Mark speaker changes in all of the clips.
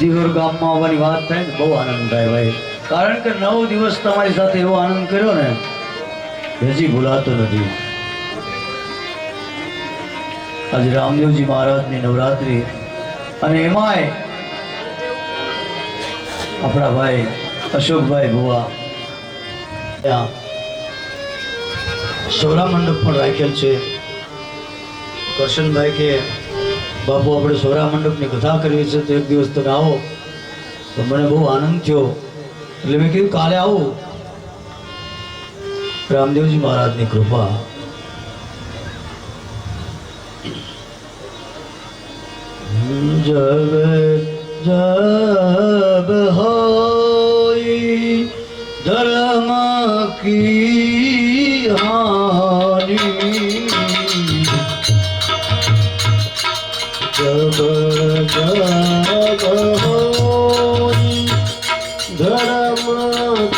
Speaker 1: દિહોર ગામમાં આવવાની વાત થાય ને, બહુ આનંદ થાય ભાઈ. કારણ કે નવ દિવસ તમારી સાથે એવો આનંદ કર્યો ને, હજી ભૂલાતો નથી. આજે રામદેવજી મહારાજની નવરાત્રિ અને એમાંય આપણા ભાઈ અશોકભાઈ ભુવા ત્યાં સૌરા મંડપ પણ રાખેલ છે. કરશનભાઈ કે બાપુ, આપણે સોરા મંડપની કથા કરવી છે તો એક દિવસ તમે આવો. તો મને બહુ આનંદ થયો. એટલે મેં કીધું, કાલે આવું. રામદેવજી મહારાજની કૃપા. જબ જબ હોય ધર્મ કી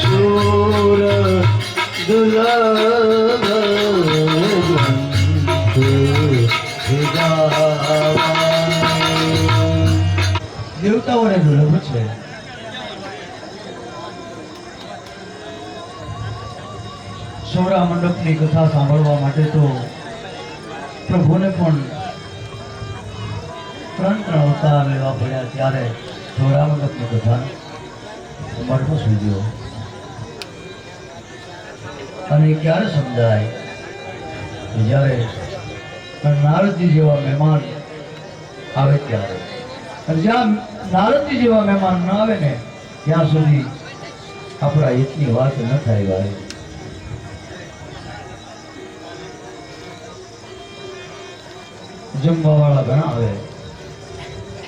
Speaker 1: શૂર દુર્લભ દેવતાઓને દુર્લભ છે સૌરા મંડપની કથા સાંભળવા માટે તો પ્રભુને પણ ત્રણ ત્રણ અવતાર લેવા પડ્યા ત્યારે મંડપની કથા મળતો સૂજ્યો અને ક્યારે સમજાય કે જ્યારે નારદજી જેવા મહેમાન આવે ત્યારે. અને જ્યાં નારદજી જેવા મહેમાન ન આવે ને, ત્યાં સુધી આપણા હિતની વાત ન થાય ભાઈ. જમવા વાળા ઘણા આવે.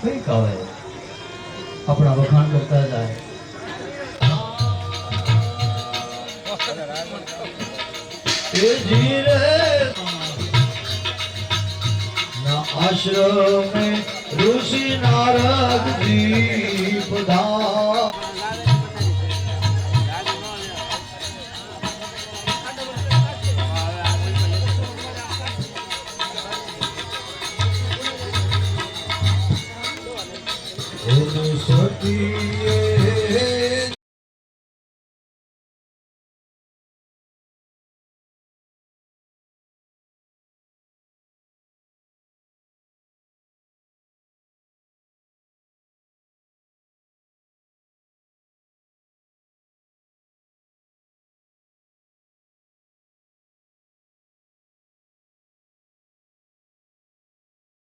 Speaker 1: કંઈક આવે આપણા વખાણ કરતા જાય. આશ્રમ ઋષિ નારદ જી પધા you.